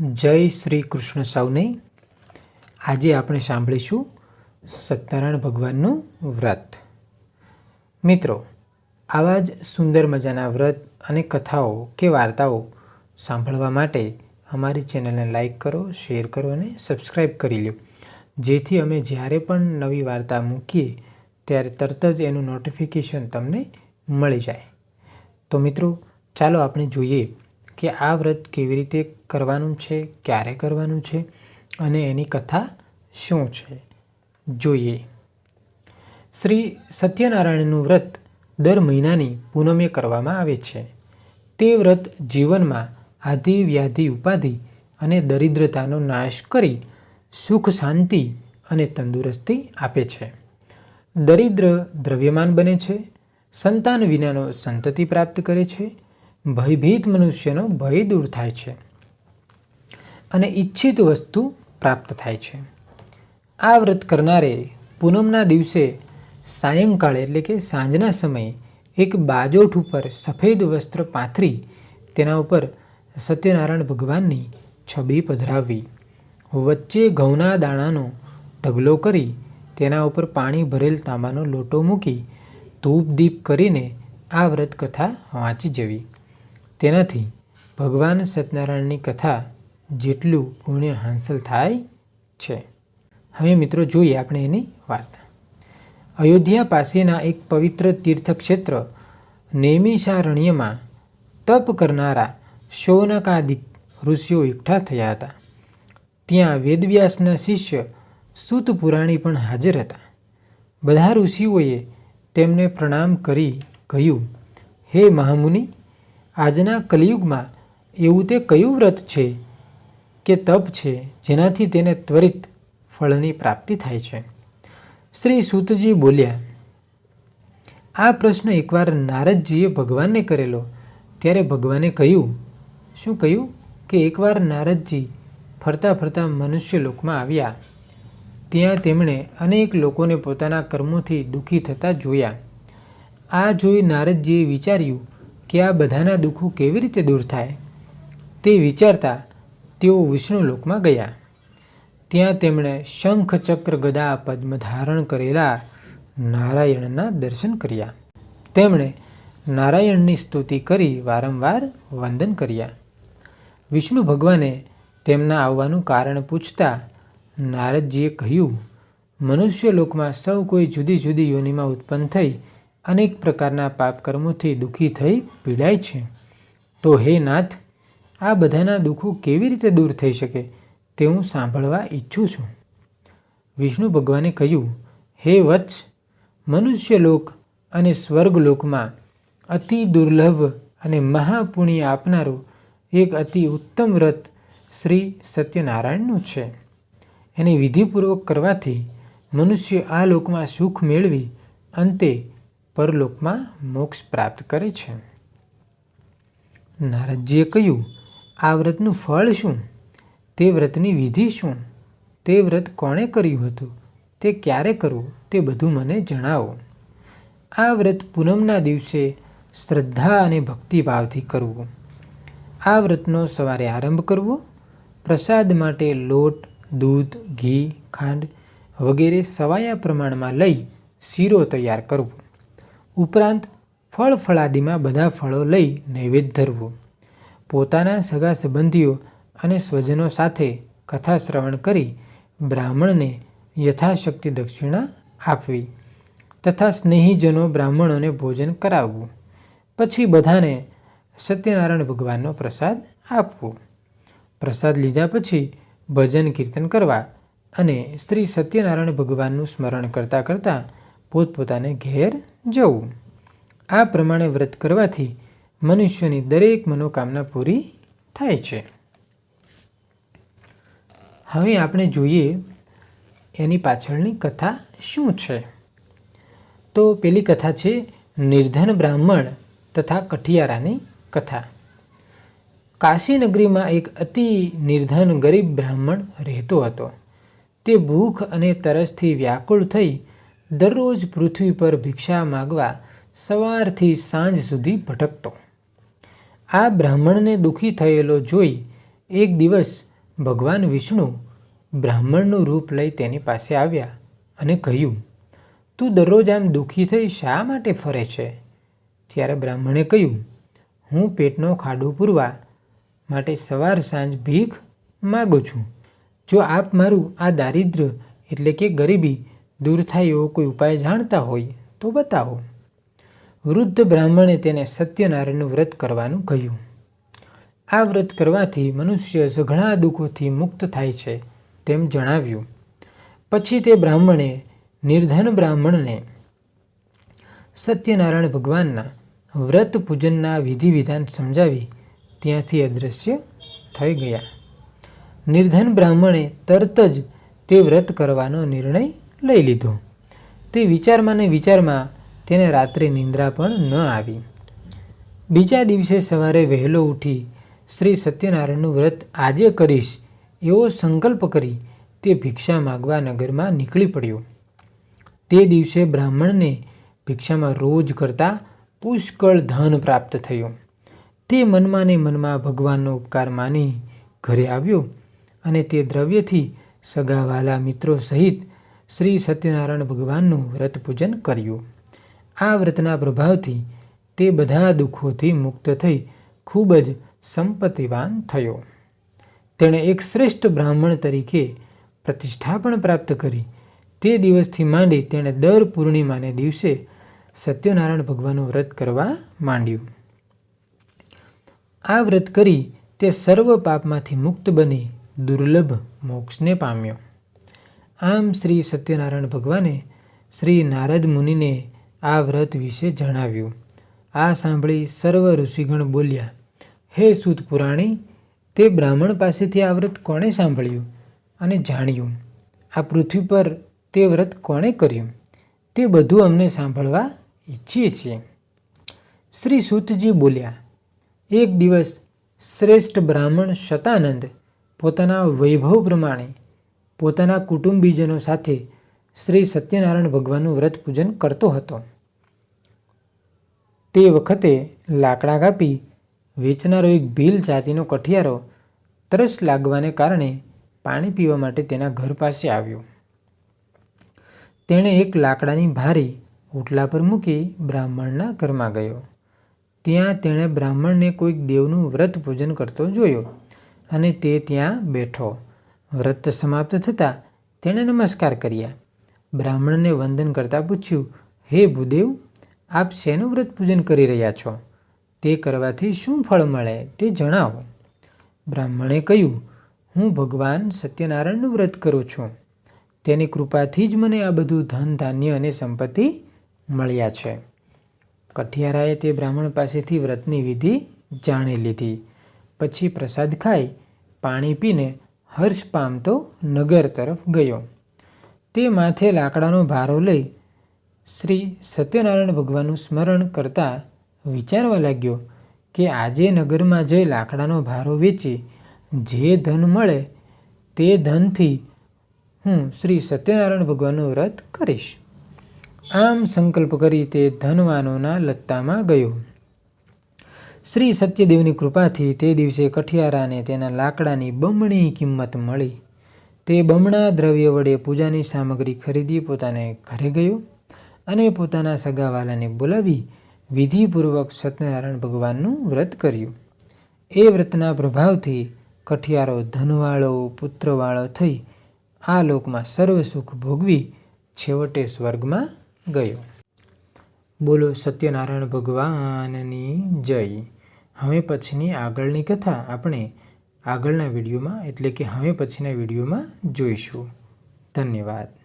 જય શ્રી કૃષ્ણ સૌને. આજે આપણે સાંભળીશું સત્યનારાયણ ભગવાનનું વ્રત. મિત્રો, આવા જ સુંદર મજાના વ્રત અને કથાઓ કે વાર્તાઓ સાંભળવા માટે અમારી ચેનલને લાઈક કરો, શેર કરો અને સબસ્ક્રાઈબ કરી લો જેથી અમે જ્યારે પણ નવી વાર્તા મૂકીએ, ત્યારે તરત જ એનું નોટિફિકેશન તમને મળી જાય. તો મિત્રો, ચાલો આપણે જોઈએ કે આ વ્રત કેવી રીતે કરવાનું છે, ક્યારે કરવાનું છે અને એની કથા શું છે. જોઈએ. શ્રી સત્યનારાયણનું વ્રત દર મહિનાની પૂનમે કરવામાં આવે છે. તે વ્રત જીવનમાં આધિ વ્યાધિ ઉપાધિ અને દરિદ્રતાનો નાશ કરી સુખ, શાંતિ અને તંદુરસ્તી આપે છે. દરિદ્ર દ્રવ્યમાન બને છે. સંતાન વિનાનો સંતતિ પ્રાપ્ત કરે છે. ભયભીત મનુષ્યનો ભય દૂર થાય છે અને ઈચ્છિત વસ્તુ પ્રાપ્ત થાય છે. આ વ્રત કરનારે પૂનમના દિવસે સાયંકાળે એટલે કે સાંજના સમયે એક બાજોઠ ઉપર સફેદ વસ્ત્ર પાથરી તેના ઉપર સત્યનારાયણ ભગવાનની છબી પધરાવવી વચ્ચે ઘઉંના દાણાનો ઢગલો કરી તેના ઉપર પાણી ભરેલ તાંબાનો લોટો મૂકી ધૂપ દીપ કરીને આ વ્રત કથા વાંચી જવી. તેનાથી ભગવાન સત્યનારાયણની કથા જેટલું પુણ્ય હાંસલ થાય છે. હવે મિત્રો જોઈએ આપણે એની વાર્તા. અયોધ્યા પાસેના એક પવિત્ર તીર્થક્ષેત્ર નૈમિષારણ્યમાં તપ કરનારા શૌનકાદિક ઋષિઓ એકઠા થયા હતા. ત્યાં વેદવ્યાસના શિષ્ય સૂત પુરાણી પણ હાજર હતા. બધા ઋષિઓએ તેમને પ્રણામ કરી કહ્યું, હે મહામુનિ આજના કલિયુગમાં એવું તે કયું વ્રત છે કે તપ છે જેનાથી તેને ત્વરિત ફળની પ્રાપ્તિ થાય છે? શ્રી સૂતજી બોલ્યા, આ પ્રશ્ન એકવાર નારદજીએ ભગવાનને કરેલો, ત્યારે ભગવાને કહ્યું, શું કહ્યું? કે એકવાર નારદજી ફરતા ફરતા મનુષ્ય લોકમાં આવ્યા, ત્યાં તેમણે અનેક લોકોને પોતાના કર્મોથી દુઃખી થતા જોયા. આ જોઈ નારદજીએ વિચાર્યું કે આ બધાના દુઃખો કેવી રીતે દૂર થાય તે વિચારતા તેઓ વિષ્ણુલોકમાં ગયા. ત્યાં તેમણે શંખ ચક્ર ગદા પદ્મ ધારણ કરેલા નારાયણના દર્શન કર્યા. તેમણે નારાયણની સ્તુતિ કરી વારંવાર વંદન કર્યા. વિષ્ણુ ભગવાને તેમના આવવાનું કારણ પૂછતા નારદજીએ કહ્યું મનુષ્ય લોકમાં સૌ કોઈ જુદી જુદી યોનિમાં ઉત્પન્ન થઈ અનેક પ્રકારના પાપકર્મોથી દુઃખી થઈ પીડાય છે. તો હે નાથ, આ બધાના દુઃખો કેવી રીતે દૂર થઈ શકે તે હું સાંભળવા ઈચ્છું છું. વિષ્ણુ ભગવાને કહ્યું, હે વત્સ મનુષ્યલોક અને સ્વર્ગલોકમાં અતિ દુર્લભ અને મહાપુણ્ય આપનારું એક અતિ ઉત્તમ વ્રત શ્રી સત્યનારાયણનું છે. એને વિધિપૂર્વક કરવાથી મનુષ્ય આ લોકમાં સુખ મેળવી, અંતે પરલોકમાં મોક્ષ પ્રાપ્ત કરે છે. નારદજીએ કહ્યું, આ વ્રતનું ફળ શું? તે વ્રતની વિધિ શું? તે વ્રત કોણે કર્યું હતું? તે ક્યારે કરવું? તે બધું મને જણાવો. આ વ્રત પૂનમના દિવસે શ્રદ્ધા અને ભક્તિભાવથી કરવું. આ વ્રતનો સવારે આરંભ કરવો, પ્રસાદ માટે લોટ, દૂધ, ઘી, ખાંડ વગેરે સવાયા પ્રમાણમાં લઈ શીરો તૈયાર કરવો. ઉપરાંત ફળ ફળાદિમાં બધા ફળો લઈ નૈવેદ્ય ધરવું. પોતાના સગા સંબંધીઓ અને સ્વજનો સાથે કથા શ્રવણ કરી બ્રાહ્મણને યથાશક્તિ દક્ષિણા આપવી તથા સ્નેહીજનો બ્રાહ્મણોને ભોજન કરાવવું. પછી બધાને સત્યનારાયણ ભગવાનનો પ્રસાદ આપવો. પ્રસાદ લીધા પછી ભજન કીર્તન કરવા અને શ્રી સત્યનારાયણ ભગવાનનું સ્મરણ કરતાં કરતાં પોતપોતાને ઘેર જવું. આ પ્રમાણે વ્રત કરવાથી મનુષ્યની દરેક મનોકામના પૂરી થાય છે. હવે આપણે જોઈએ એની પાછળની કથા શું છે? તો પેલી કથા છે નિર્ધન બ્રાહ્મણ તથા કઠિયારાની કથા. કાશી નગરીમાં એક અતિ નિર્ધન ગરીબ બ્રાહ્મણ રહેતો હતો. તે ભૂખ અને તરસથી વ્યાકુળ થઈ દરરોજ પૃથ્વી પર ભિક્ષા માગવા સવારથી સાંજ સુધી ભટકતો. આ બ્રાહ્મણને દુઃખી થયેલો જોઈ એક દિવસ ભગવાન વિષ્ણુ બ્રાહ્મણનું રૂપ લઈ તેની પાસે આવ્યા અને કહ્યું, તું દરરોજ આમ દુઃખી થઈ શા માટે ફરે છે? ત્યારે બ્રાહ્મણે કહ્યું, હું પેટનો ખાડો પૂરવા માટે સવાર સાંજ ભીખ માગું છું. જો આપ મારું આ દારિદ્ર્ય એટલે કે ગરીબી દૂર થાય એવો કોઈ ઉપાય જાણતા હોય તો બતાવો. વૃદ્ધ બ્રાહ્મણે તેને સત્યનારાયણનું વ્રત કરવાનું કહ્યું. આ વ્રત કરવાથી મનુષ્ય ઘણા દુઃખોથી મુક્ત થાય છે તેમ જણાવ્યું. પછી તે બ્રાહ્મણે, નિર્ધન બ્રાહ્મણને સત્યનારાયણ ભગવાનના વ્રત પૂજનના વિધિ વિધાન સમજાવી ત્યાંથી અદૃશ્ય થઈ ગયા. નિર્ધન બ્રાહ્મણે તરત જ તે વ્રત કરવાનો નિર્ણય લઈ લીધો. તે વિચારમાં ને વિચારમાં તેને રાત્રે નિંદ્રા પણ ન આવી. બીજા દિવસે સવારે વહેલો ઉઠી શ્રી સત્યનારાયણનું વ્રત આજે કરીશ એવો સંકલ્પ કરી તે ભિક્ષા માગવા નગરમાં નીકળી પડ્યો. તે દિવસે બ્રાહ્મણને ભિક્ષામાં રોજ કરતાં પુષ્કળ ધન પ્રાપ્ત થયું. તે મનમાં ને મનમાં ભગવાનનો ઉપકાર માની ઘરે આવ્યો અને તે દ્રવ્યથી સગાવાલા મિત્રો સહિત શ્રી સત્યનારાયણ ભગવાનનું વ્રત પૂજન કર્યું. આ વ્રતના પ્રભાવથી તે બધા દુઃખોથી મુક્ત થઈ ખૂબ જ સંપત્તિવાન થયો. તેણે એક શ્રેષ્ઠ બ્રાહ્મણ તરીકે પ્રતિષ્ઠા પણ પ્રાપ્ત કરી. તે દિવસથી માંડી તેણે દર પૂર્ણિમાને દિવસે સત્યનારાયણ ભગવાનનું વ્રત કરવા માંડ્યું. આ વ્રત કરી તે સર્વ પાપમાંથી મુક્ત બની દુર્લભ મોક્ષને પામ્યો. આમ શ્રી સત્યનારાયણ ભગવાને શ્રી નારદ મુનિને આ વ્રત વિશે જણાવ્યું. આ સાંભળી સર્વ ઋષિગણ બોલ્યા, હે સુત પુરાણી, તે બ્રાહ્મણ પાસેથી આ વ્રત કોણે સાંભળ્યું અને જાણ્યું? આ પૃથ્વી પર તે વ્રત કોણે કર્યું? તે બધું અમને સાંભળવા ઈચ્છીએ છીએ. શ્રી સૂતજી બોલ્યા, એક દિવસ શ્રેષ્ઠ બ્રાહ્મણ શતાનંદ પોતાના વૈભવ પ્રમાણે પોતાના કુટુંબીજનો સાથે શ્રી સત્યનારાયણ ભગવાનનું વ્રત પૂજન કરતો હતો. તે વખતે લાકડા કાપી વેચનારો એક ભીલ જાતિનો કઠિયારો તરસ લાગવાને કારણે પાણી પીવા માટે તેના ઘર પાસે આવ્યો. તેણે એક લાકડાની ભારી ઉટલા પર મૂકી બ્રાહ્મણના ઘરમાં ગયો. ત્યાં તેણે બ્રાહ્મણને કોઈક દેવનું વ્રત પૂજન કરતો જોયો અને તે ત્યાં બેઠો. વ્રત સમાપ્ત થતાં તેણે નમસ્કાર કર્યા. બ્રાહ્મણને વંદન કરતાં પૂછ્યું, હે ભૂદેવ, આપ શેનું વ્રત પૂજન કરી રહ્યા છો? તે કરવાથી શું ફળ મળે તે જણાવો. બ્રાહ્મણે કહ્યું, હું ભગવાન સત્યનારાયણનું વ્રત કરું છું. તેની કૃપાથી જ મને આ બધું ધન, ધાન્ય અને સંપત્તિ મળ્યા છે. કઠિયારાએ તે બ્રાહ્મણ પાસેથી વ્રતની વિધિ જાણી લીધી. પછી પ્રસાદ ખાઈ, પાણી પીને હર્ષ પામતો નગર તરફ ગયો. તે માથે લાકડાનો ભારો લઈ શ્રી સત્યનારાયણ ભગવાનનું સ્મરણ કરતા વિચારવા લાગ્યો કે આજે નગરમાં જઈ લાકડાનો ભારો વેચી જે ધન મળે તે ધનથી હું શ્રી સત્યનારાયણ ભગવાનનું વ્રત કરીશ. આમ સંકલ્પ કરી તે ધનવાનોના લત્તામાં ગયો. શ્રી સત્યદેવની કૃપાથી તે દિવસે કઠિયારાને તેના લાકડાની બમણી કિંમત મળી. તે બમણા દ્રવ્ય વડે પૂજાની સામગ્રી ખરીદી પોતાને ઘરે ગયો અને પોતાના સગાવાલાને બોલાવી વિધિપૂર્વક સત્યનારાયણ ભગવાનનું વ્રત કર્યું. એ વ્રતના પ્રભાવથી કઠિયારો ધનવાળો, પુત્રવાળો થઈ આ લોકમાં સર્વ સુખ ભોગવી છેવટે સ્વર્ગમાં ગયો. બોલો, સત્યનારાયણ ભગવાનની જય. હવે પછીની આગળની કથા આપણે આગળના વિડીયોમાં, એટલે કે હવે પછીના વિડીયોમાં જોઈશું. ધન્યવાદ.